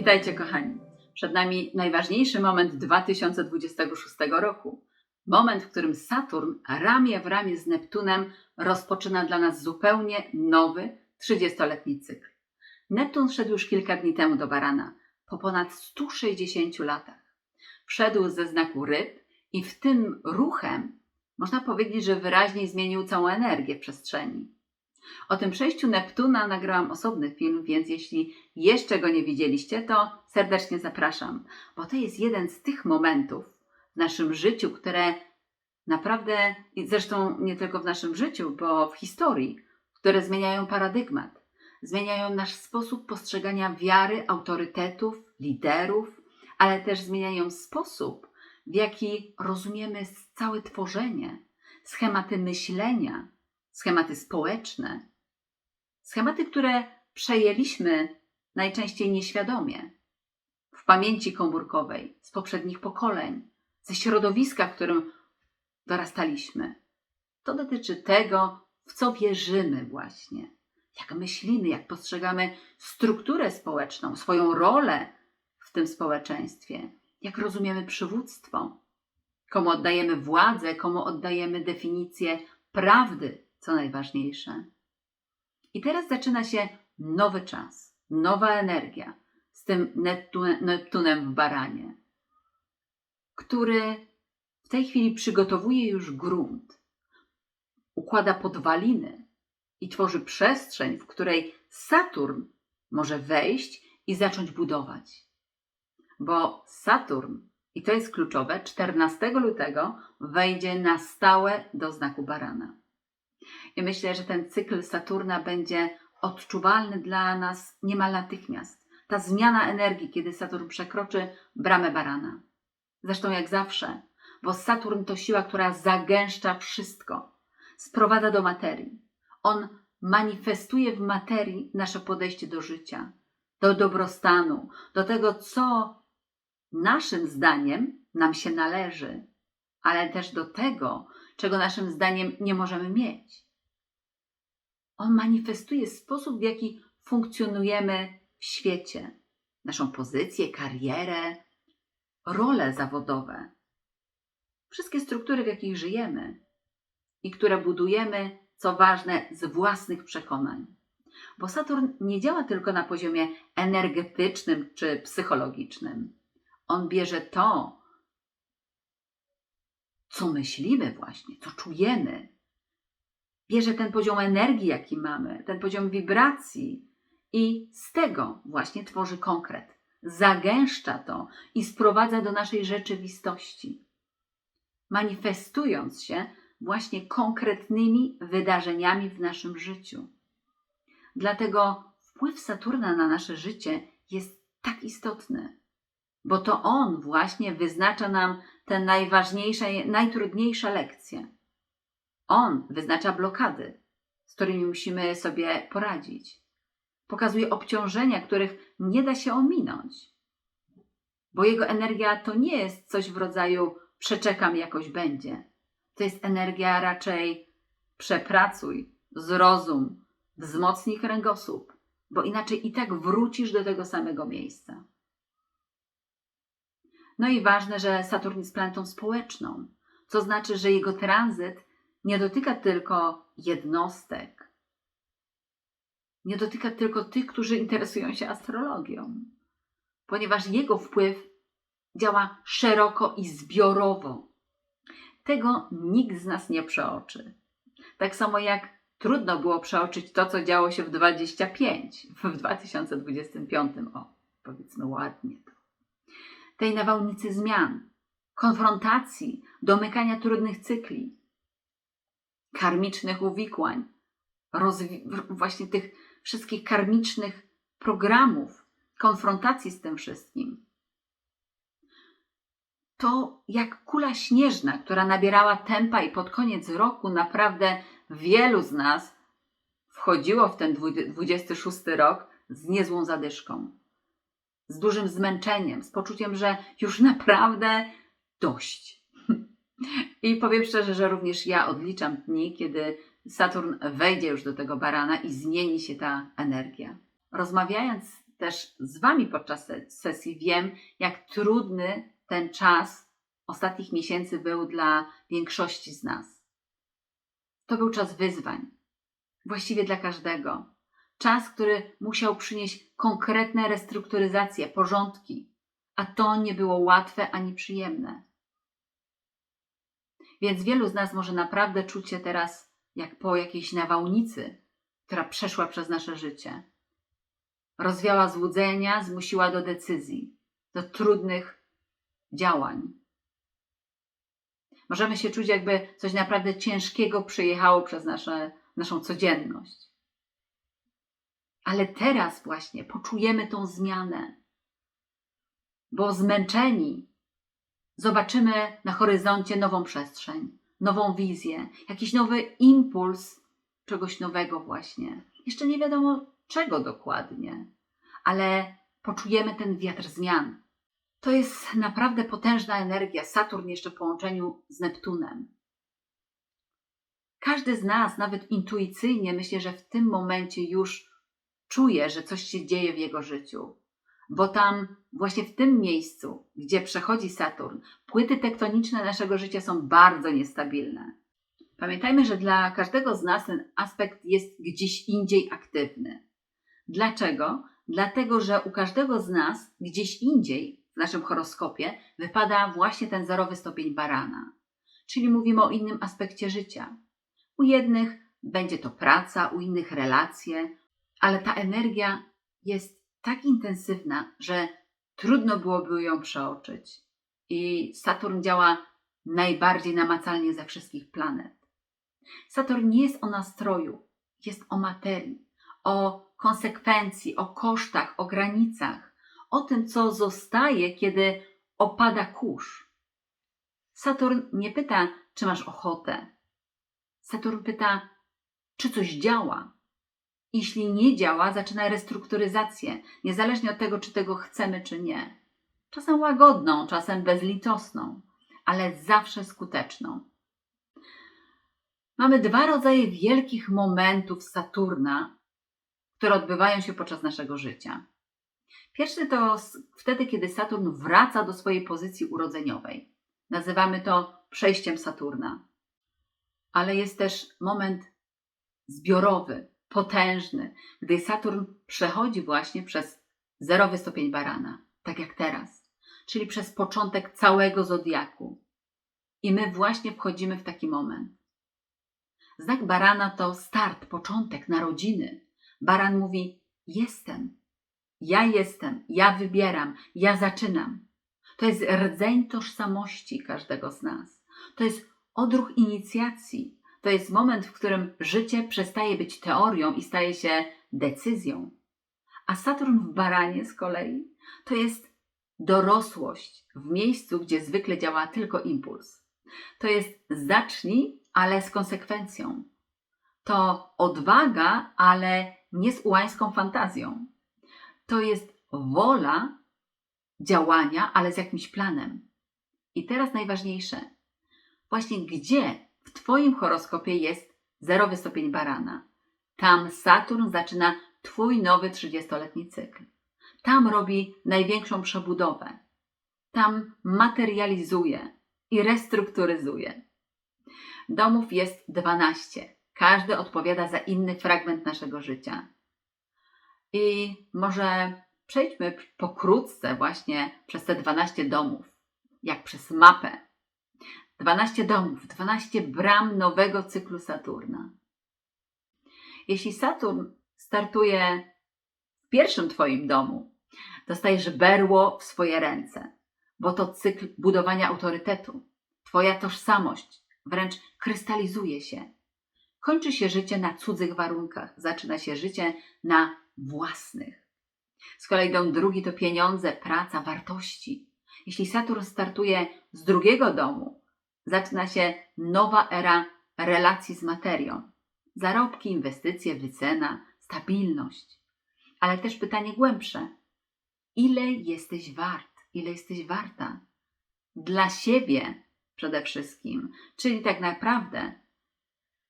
Witajcie, kochani. Przed nami najważniejszy moment 2026 roku. Moment, w którym Saturn ramię w ramię z Neptunem rozpoczyna dla nas zupełnie nowy, 30-letni cykl. Neptun wszedł już kilka dni temu do Barana, po ponad 160 latach. Wszedł ze znaku ryb i w tym ruchem można powiedzieć, że wyraźnie zmienił całą energię w przestrzeni. O tym przejściu Neptuna nagrałam osobny film, więc jeśli jeszcze go nie widzieliście, to serdecznie zapraszam, bo to jest jeden z tych momentów w naszym życiu, które naprawdę, i zresztą nie tylko w naszym życiu, bo w historii, które zmieniają paradygmat, zmieniają nasz sposób postrzegania wiary, autorytetów, liderów, ale też zmieniają sposób, w jaki rozumiemy całe tworzenie, schematy myślenia, schematy społeczne, schematy, które przejęliśmy najczęściej nieświadomie. W pamięci komórkowej z poprzednich pokoleń, ze środowiska, w którym dorastaliśmy. To dotyczy tego, w co wierzymy właśnie, jak myślimy, jak postrzegamy strukturę społeczną, swoją rolę w tym społeczeństwie, jak rozumiemy przywództwo, komu oddajemy władzę, komu oddajemy definicję prawdy, co najważniejsze. I teraz zaczyna się nowy czas, nowa energia z tym Neptu- Neptunem w baranie, który w tej chwili przygotowuje już grunt, układa podwaliny i tworzy przestrzeń, w której Saturn może wejść i zacząć budować. Bo Saturn, i to jest kluczowe, 14 lutego wejdzie na stałe do znaku barana. I myślę, że ten cykl Saturna będzie odczuwalny dla nas niemal natychmiast. Ta zmiana energii, kiedy Saturn przekroczy bramę barana. Zresztą jak zawsze, bo Saturn to siła, która zagęszcza wszystko, sprowadza do materii. On manifestuje w materii nasze podejście do życia, do dobrostanu, do tego, co naszym zdaniem nam się należy, ale też do tego, czego naszym zdaniem nie możemy mieć. On manifestuje sposób, w jaki funkcjonujemy w świecie, naszą pozycję, karierę, role zawodowe, wszystkie struktury, w jakich żyjemy i które budujemy, co ważne, z własnych przekonań. Bo Saturn nie działa tylko na poziomie energetycznym czy psychologicznym. On bierze to, co myślimy właśnie, co czujemy. Bierze ten poziom energii, jaki mamy, ten poziom wibracji i z tego właśnie tworzy konkret. Zagęszcza to i sprowadza do naszej rzeczywistości, manifestując się właśnie konkretnymi wydarzeniami w naszym życiu. Dlatego wpływ Saturna na nasze życie jest tak istotny bo to on właśnie wyznacza nam te najważniejsze, najtrudniejsze lekcje. On wyznacza blokady, z którymi musimy sobie poradzić. Pokazuje obciążenia, których nie da się ominąć. Bo jego energia to nie jest coś w rodzaju przeczekam, jakoś będzie. To jest energia raczej przepracuj, zrozum, wzmocnij kręgosłup, bo inaczej i tak wrócisz do tego samego miejsca. No i ważne, że Saturn jest planetą społeczną, co znaczy, że jego tranzyt nie dotyka tylko jednostek, nie dotyka tylko tych, którzy interesują się astrologią, ponieważ jego wpływ działa szeroko i zbiorowo. Tego nikt z nas nie przeoczy. Tak samo jak trudno było przeoczyć to, co działo się w 25, w 2025, o, powiedzmy ładnie tej nawałnicy zmian, konfrontacji, domykania trudnych cykli, karmicznych uwikłań, właśnie tych wszystkich karmicznych programów, konfrontacji z tym wszystkim. To jak kula śnieżna, która nabierała tempa i pod koniec roku naprawdę wielu z nas wchodziło w ten 26 rok z niezłą zadyszką z dużym zmęczeniem, z poczuciem, że już naprawdę dość. I powiem szczerze, że również ja odliczam dni, kiedy Saturn wejdzie już do tego barana i zmieni się ta energia. Rozmawiając też z Wami podczas se- sesji, wiem, jak trudny ten czas ostatnich miesięcy był dla większości z nas. To był czas wyzwań, właściwie dla każdego. Czas, który musiał przynieść konkretne restrukturyzacje, porządki, a to nie było łatwe ani przyjemne. Więc wielu z nas może naprawdę czuć się teraz jak po jakiejś nawałnicy, która przeszła przez nasze życie. Rozwiała złudzenia, zmusiła do decyzji, do trudnych działań. Możemy się czuć, jakby coś naprawdę ciężkiego przejechało przez nasze, naszą codzienność. Ale teraz właśnie poczujemy tą zmianę, bo zmęczeni zobaczymy na horyzoncie nową przestrzeń, nową wizję, jakiś nowy impuls czegoś nowego, właśnie. Jeszcze nie wiadomo czego dokładnie, ale poczujemy ten wiatr zmian. To jest naprawdę potężna energia. Saturn jeszcze w połączeniu z Neptunem. Każdy z nas, nawet intuicyjnie, myślę, że w tym momencie już czuje, że coś się dzieje w jego życiu. Bo tam, właśnie w tym miejscu, gdzie przechodzi Saturn, płyty tektoniczne naszego życia są bardzo niestabilne. Pamiętajmy, że dla każdego z nas ten aspekt jest gdzieś indziej aktywny. Dlaczego? Dlatego, że u każdego z nas gdzieś indziej w naszym horoskopie wypada właśnie ten zerowy stopień barana. Czyli mówimy o innym aspekcie życia. U jednych będzie to praca, u innych relacje, ale ta energia jest tak intensywna, że trudno byłoby ją przeoczyć. I Saturn działa najbardziej namacalnie ze wszystkich planet. Saturn nie jest o nastroju, jest o materii, o konsekwencji, o kosztach, o granicach, o tym, co zostaje, kiedy opada kurz. Saturn nie pyta, czy masz ochotę. Saturn pyta, czy coś działa. Jeśli nie działa, zaczyna restrukturyzację, niezależnie od tego, czy tego chcemy, czy nie. Czasem łagodną, czasem bezlitosną, ale zawsze skuteczną. Mamy dwa rodzaje wielkich momentów Saturna, które odbywają się podczas naszego życia. Pierwszy to wtedy, kiedy Saturn wraca do swojej pozycji urodzeniowej. Nazywamy to przejściem Saturna. Ale jest też moment zbiorowy, potężny, gdy Saturn przechodzi właśnie przez zerowy stopień barana, tak jak teraz, czyli przez początek całego zodiaku. I my właśnie wchodzimy w taki moment. Znak barana to start, początek narodziny. Baran mówi: Jestem, ja jestem, ja wybieram, ja zaczynam. To jest rdzeń tożsamości każdego z nas. To jest odruch inicjacji. To jest moment, w którym życie przestaje być teorią i staje się decyzją. A Saturn w baranie z kolei to jest dorosłość w miejscu, gdzie zwykle działa tylko impuls. To jest zacznij, ale z konsekwencją. To odwaga, ale nie z ułańską fantazją. To jest wola działania, ale z jakimś planem. I teraz najważniejsze. Właśnie gdzie w Twoim horoskopie jest zerowy stopień barana? Tam Saturn zaczyna Twój nowy 30-letni cykl. Tam robi największą przebudowę. Tam materializuje i restrukturyzuje. Domów jest 12. Każdy odpowiada za inny fragment naszego życia. I może przejdźmy pokrótce właśnie przez te 12 domów, jak przez mapę. 12 domów, 12 bram nowego cyklu Saturna. Jeśli Saturn startuje w pierwszym Twoim domu, dostajesz berło w swoje ręce, bo to cykl budowania autorytetu. Twoja tożsamość wręcz krystalizuje się. Kończy się życie na cudzych warunkach, zaczyna się życie na własnych. Z kolei dom drugi to pieniądze, praca, wartości. Jeśli Saturn startuje z drugiego domu, zaczyna się nowa era relacji z materią. Zarobki, inwestycje, wycena, stabilność. Ale też pytanie głębsze. Ile jesteś wart? Ile jesteś warta? Dla siebie przede wszystkim, czyli tak naprawdę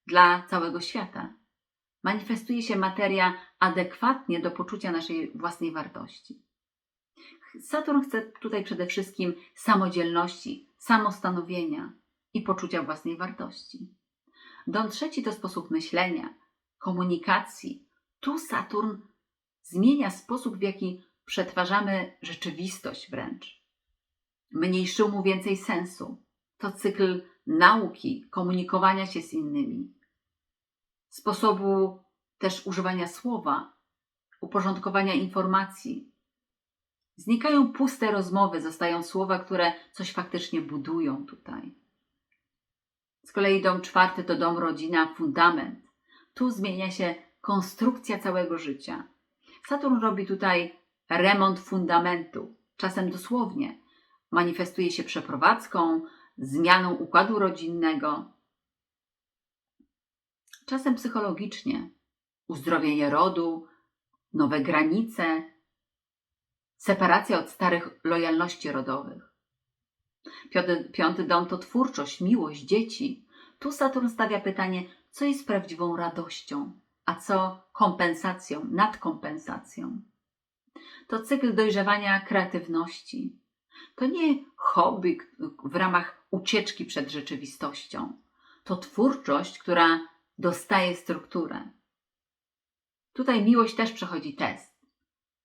dla całego świata. manifestuje się materia adekwatnie do poczucia naszej własnej wartości. Saturn chce tutaj przede wszystkim samodzielności, samostanowienia i poczucia własnej wartości. Dom trzeci to sposób myślenia, komunikacji. Tu Saturn zmienia sposób, w jaki przetwarzamy rzeczywistość wręcz. Mniej szumu, więcej sensu. To cykl nauki, komunikowania się z innymi, sposobu też używania słowa, uporządkowania informacji. Znikają puste rozmowy, zostają słowa, które coś faktycznie budują tutaj. Z kolei dom czwarty to dom rodzina, fundament. Tu zmienia się konstrukcja całego życia. Saturn robi tutaj remont fundamentu, czasem dosłownie. Manifestuje się przeprowadzką, zmianą układu rodzinnego, czasem psychologicznie, uzdrowienie rodu, nowe granice, separacja od starych lojalności rodowych. Piąty, piąty dom to twórczość, miłość, dzieci. Tu Saturn stawia pytanie, co jest prawdziwą radością, a co kompensacją, nadkompensacją. To cykl dojrzewania kreatywności. To nie hobby w ramach ucieczki przed rzeczywistością. To twórczość, która dostaje strukturę. Tutaj miłość też przechodzi test.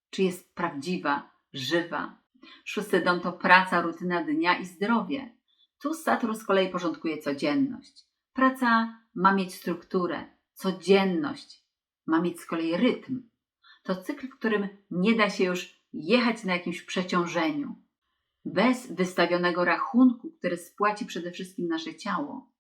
Czy jest prawdziwa, żywa? Szósty dom to praca, rutyna dnia i zdrowie. Tu Saturn z kolei porządkuje codzienność. Praca ma mieć strukturę, codzienność ma mieć z kolei rytm. To cykl, w którym nie da się już jechać na jakimś przeciążeniu, bez wystawionego rachunku, który spłaci przede wszystkim nasze ciało.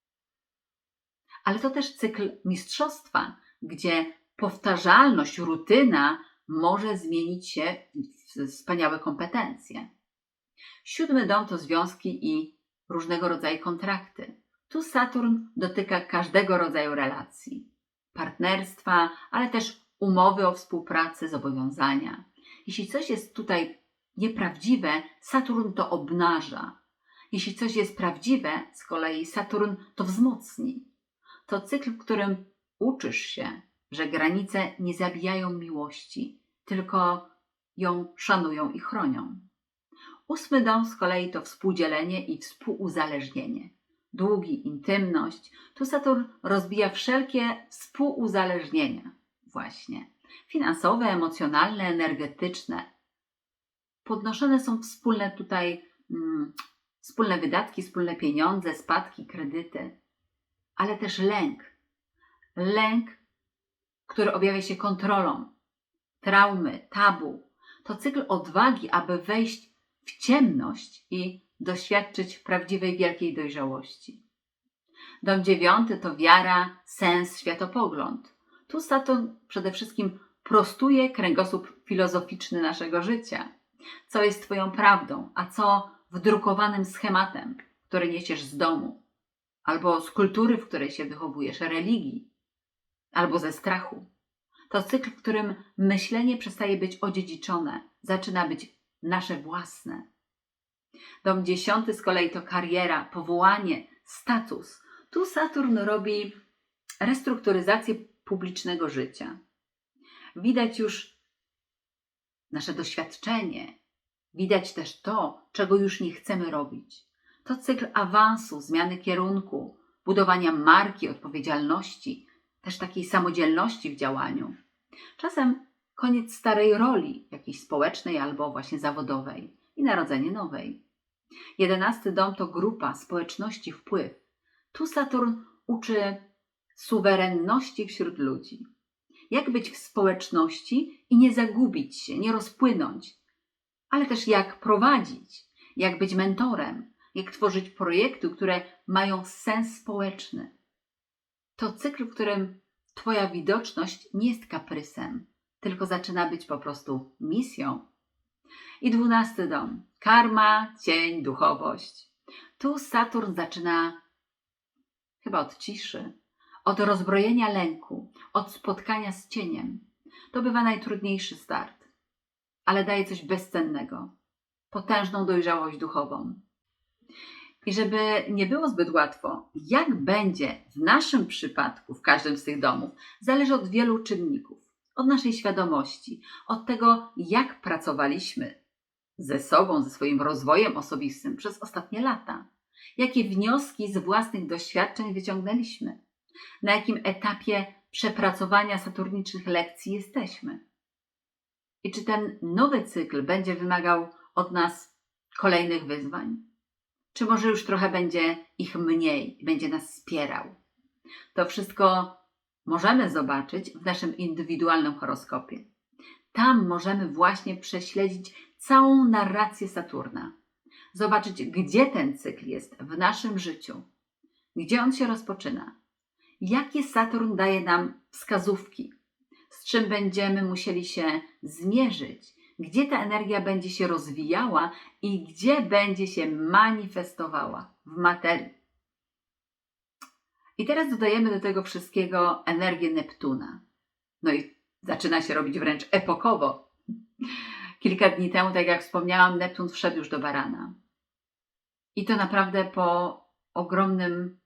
Ale to też cykl mistrzostwa, gdzie powtarzalność, rutyna może zmienić się w wspaniałe kompetencje. Siódmy dom to związki i różnego rodzaju kontrakty. Tu Saturn dotyka każdego rodzaju relacji, partnerstwa, ale też umowy o współpracy, zobowiązania. Jeśli coś jest tutaj nieprawdziwe, Saturn to obnaża. Jeśli coś jest prawdziwe, z kolei Saturn to wzmocni. To cykl, w którym uczysz się, że granice nie zabijają miłości, tylko ją szanują i chronią. Ósmy dom z kolei to współdzielenie i współuzależnienie. Długi, intymność. Tu Saturn rozbija wszelkie współuzależnienia, właśnie finansowe, emocjonalne, energetyczne. Podnoszone są wspólne tutaj mm, wspólne wydatki, wspólne pieniądze, spadki, kredyty, ale też lęk. Lęk, który objawia się kontrolą, traumy, tabu. To cykl odwagi, aby wejść w ciemność i doświadczyć prawdziwej wielkiej dojrzałości. Dom dziewiąty to wiara, sens, światopogląd. Tu Saturn przede wszystkim prostuje kręgosłup filozoficzny naszego życia. Co jest Twoją prawdą, a co wdrukowanym schematem, który niesiesz z domu, albo z kultury, w której się wychowujesz, religii, albo ze strachu. To cykl, w którym myślenie przestaje być odziedziczone, zaczyna być nasze własne. Dom dziesiąty z kolei to kariera, powołanie, status. Tu Saturn robi restrukturyzację publicznego życia. Widać już nasze doświadczenie, widać też to, czego już nie chcemy robić. To cykl awansu, zmiany kierunku, budowania marki, odpowiedzialności, też takiej samodzielności w działaniu. Czasem koniec starej roli, jakiejś społecznej albo właśnie zawodowej i narodzenie nowej. Jedenasty dom to grupa, społeczności, wpływ. Tu Saturn uczy suwerenności wśród ludzi. Jak być w społeczności i nie zagubić się, nie rozpłynąć, ale też jak prowadzić, jak być mentorem, jak tworzyć projekty, które mają sens społeczny. To cykl, w którym Twoja widoczność nie jest kaprysem, tylko zaczyna być po prostu misją. I dwunasty dom. Karma, cień, duchowość. Tu Saturn zaczyna chyba od ciszy, od rozbrojenia lęku, od spotkania z cieniem. To bywa najtrudniejszy start, ale daje coś bezcennego potężną dojrzałość duchową. I żeby nie było zbyt łatwo, jak będzie w naszym przypadku, w każdym z tych domów, zależy od wielu czynników. Od naszej świadomości, od tego, jak pracowaliśmy ze sobą, ze swoim rozwojem osobistym przez ostatnie lata. Jakie wnioski z własnych doświadczeń wyciągnęliśmy? Na jakim etapie przepracowania saturnicznych lekcji jesteśmy? I czy ten nowy cykl będzie wymagał od nas kolejnych wyzwań? Czy może już trochę będzie ich mniej będzie nas wspierał? To wszystko możemy zobaczyć w naszym indywidualnym horoskopie. Tam możemy właśnie prześledzić całą narrację Saturna. Zobaczyć, gdzie ten cykl jest w naszym życiu, gdzie on się rozpoczyna, jakie Saturn daje nam wskazówki, z czym będziemy musieli się zmierzyć, gdzie ta energia będzie się rozwijała i gdzie będzie się manifestowała w materii. I teraz dodajemy do tego wszystkiego energię Neptuna. No i zaczyna się robić wręcz epokowo. Kilka dni temu, tak jak wspomniałam, Neptun wszedł już do barana. I to naprawdę po ogromnym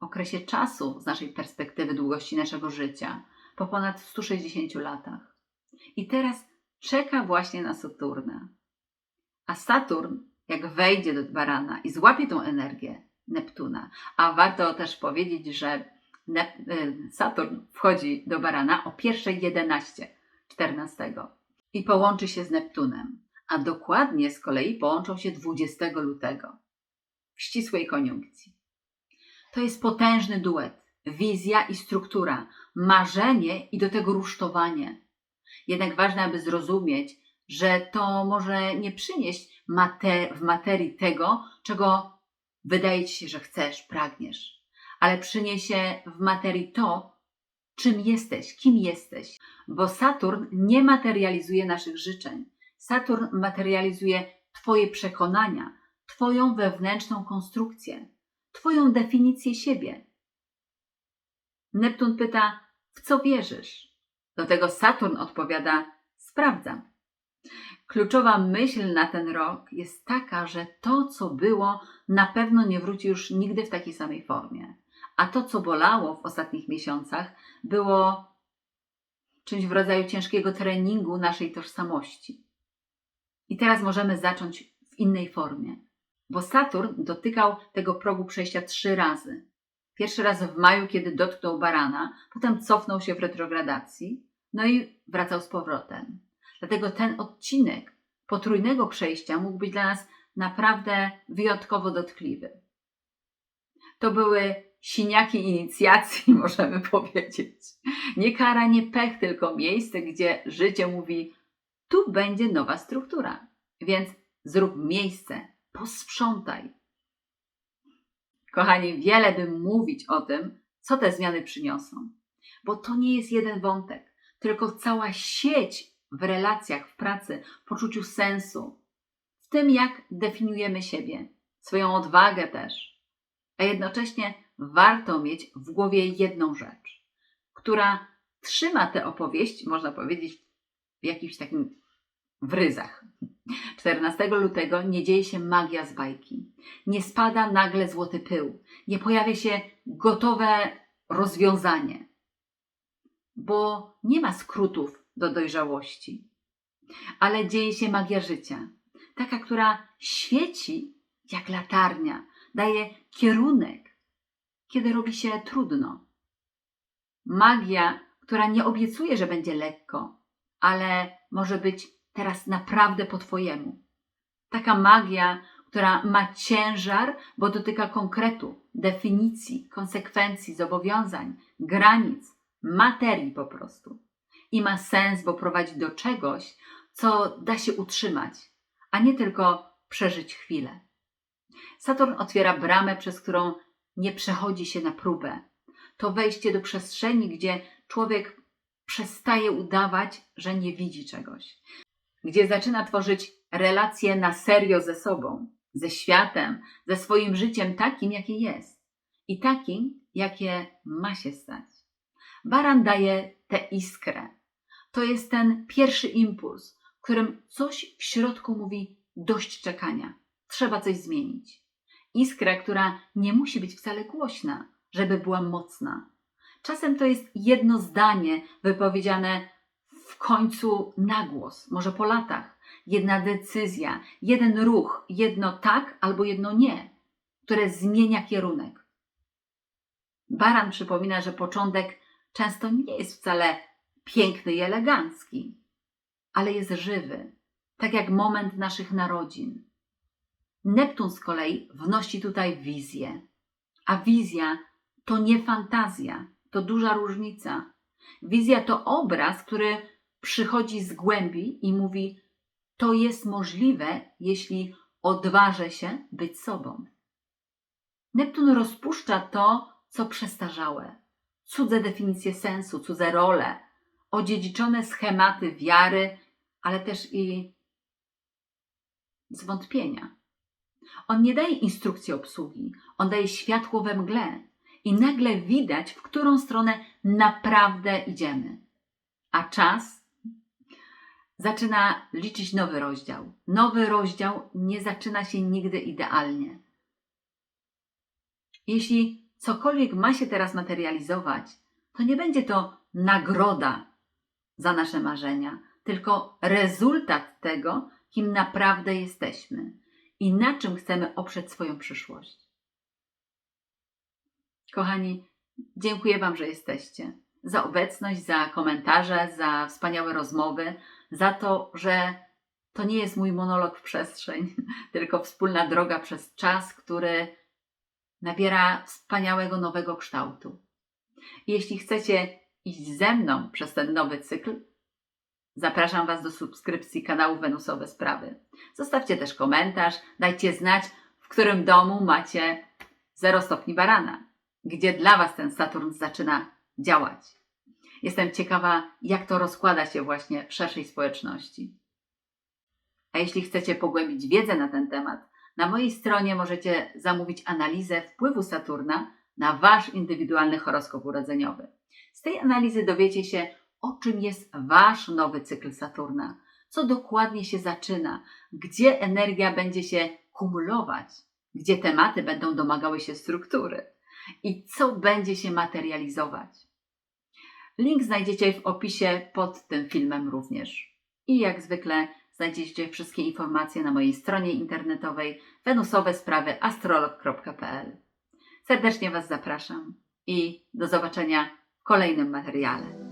okresie czasu z naszej perspektywy długości naszego życia, po ponad 160 latach. I teraz czeka właśnie na Saturna. A Saturn, jak wejdzie do barana i złapie tą energię Neptuna, a warto też powiedzieć, że Saturn wchodzi do barana o 1.11, 14 i połączy się z Neptunem, a dokładnie z kolei połączą się 20 lutego w ścisłej koniunkcji. To jest potężny duet, wizja i struktura, marzenie i do tego rusztowanie. Jednak ważne, aby zrozumieć, że to może nie przynieść mater- w materii tego, czego wydaje ci się, że chcesz, pragniesz, ale przyniesie w materii to, czym jesteś, kim jesteś, bo Saturn nie materializuje naszych życzeń. Saturn materializuje Twoje przekonania, Twoją wewnętrzną konstrukcję, Twoją definicję siebie. Neptun pyta, w co wierzysz? Do tego Saturn odpowiada, sprawdzam. Kluczowa myśl na ten rok jest taka, że to, co było, na pewno nie wróci już nigdy w takiej samej formie. A to, co bolało w ostatnich miesiącach, było czymś w rodzaju ciężkiego treningu naszej tożsamości. I teraz możemy zacząć w innej formie, bo Saturn dotykał tego progu przejścia trzy razy. Pierwszy raz w maju, kiedy dotknął barana, potem cofnął się w retrogradacji, no i wracał z powrotem. Dlatego ten odcinek potrójnego przejścia mógł być dla nas naprawdę wyjątkowo dotkliwy. To były siniaki inicjacji, możemy powiedzieć. Nie kara, nie pech, tylko miejsce, gdzie życie mówi: tu będzie nowa struktura. Więc zrób miejsce, posprzątaj. Kochani, wiele bym mówić o tym, co te zmiany przyniosą, bo to nie jest jeden wątek, tylko cała sieć w relacjach, w pracy, w poczuciu sensu, w tym, jak definiujemy siebie, swoją odwagę też. A jednocześnie warto mieć w głowie jedną rzecz, która trzyma tę opowieść, można powiedzieć, w jakimś takim w ryzach. 14 lutego nie dzieje się magia z bajki. Nie spada nagle złoty pył. Nie pojawia się gotowe rozwiązanie. Bo nie ma skrótów do dojrzałości. Ale dzieje się magia życia. Taka, która świeci jak latarnia, daje kierunek, kiedy robi się trudno. Magia, która nie obiecuje, że będzie lekko, ale może być teraz naprawdę po Twojemu. Taka magia, która ma ciężar, bo dotyka konkretu, definicji, konsekwencji, zobowiązań, granic, materii po prostu. I ma sens, bo prowadzi do czegoś, co da się utrzymać, a nie tylko przeżyć chwilę. Saturn otwiera bramę, przez którą nie przechodzi się na próbę. To wejście do przestrzeni, gdzie człowiek przestaje udawać, że nie widzi czegoś, gdzie zaczyna tworzyć relacje na serio ze sobą, ze światem, ze swoim życiem takim, jakie jest i takim, jakie ma się stać. Baran daje tę iskrę. To jest ten pierwszy impuls, którym coś w środku mówi dość czekania, trzeba coś zmienić. iskrę, która nie musi być wcale głośna, żeby była mocna. Czasem to jest jedno zdanie wypowiedziane w końcu na głos, może po latach, jedna decyzja, jeden ruch, jedno tak albo jedno nie, które zmienia kierunek. Baran przypomina, że początek często nie jest wcale piękny i elegancki, ale jest żywy, tak jak moment naszych narodzin. Neptun z kolei wnosi tutaj wizję, a wizja to nie fantazja, to duża różnica. Wizja to obraz, który przychodzi z głębi i mówi: To jest możliwe, jeśli odważę się być sobą. Neptun rozpuszcza to, co przestarzałe, cudze definicje sensu, cudze role, odziedziczone schematy wiary, ale też i zwątpienia. On nie daje instrukcji obsługi, on daje światło we mgle i nagle widać, w którą stronę naprawdę idziemy. A czas zaczyna liczyć nowy rozdział. Nowy rozdział nie zaczyna się nigdy idealnie. Jeśli cokolwiek ma się teraz materializować, to nie będzie to nagroda za nasze marzenia, tylko rezultat tego, kim naprawdę jesteśmy i na czym chcemy oprzeć swoją przyszłość. Kochani, dziękuję Wam, że jesteście. Za obecność, za komentarze, za wspaniałe rozmowy, za to, że to nie jest mój monolog w przestrzeń, tylko wspólna droga przez czas, który nabiera wspaniałego nowego kształtu. Jeśli chcecie iść ze mną przez ten nowy cykl, zapraszam Was do subskrypcji kanału Wenusowe Sprawy. Zostawcie też komentarz, dajcie znać, w którym domu macie 0 stopni barana, gdzie dla Was ten Saturn zaczyna działać. Jestem ciekawa, jak to rozkłada się właśnie w szerszej społeczności. A jeśli chcecie pogłębić wiedzę na ten temat, na mojej stronie możecie zamówić analizę wpływu Saturna na Wasz indywidualny horoskop urodzeniowy. Z tej analizy dowiecie się, o czym jest Wasz nowy cykl Saturna, co dokładnie się zaczyna, gdzie energia będzie się kumulować, gdzie tematy będą domagały się struktury i co będzie się materializować. Link znajdziecie w opisie pod tym filmem również. I jak zwykle znajdziecie wszystkie informacje na mojej stronie internetowej wenusowesprawy.astrolog.pl. Serdecznie Was zapraszam i do zobaczenia w kolejnym materiale.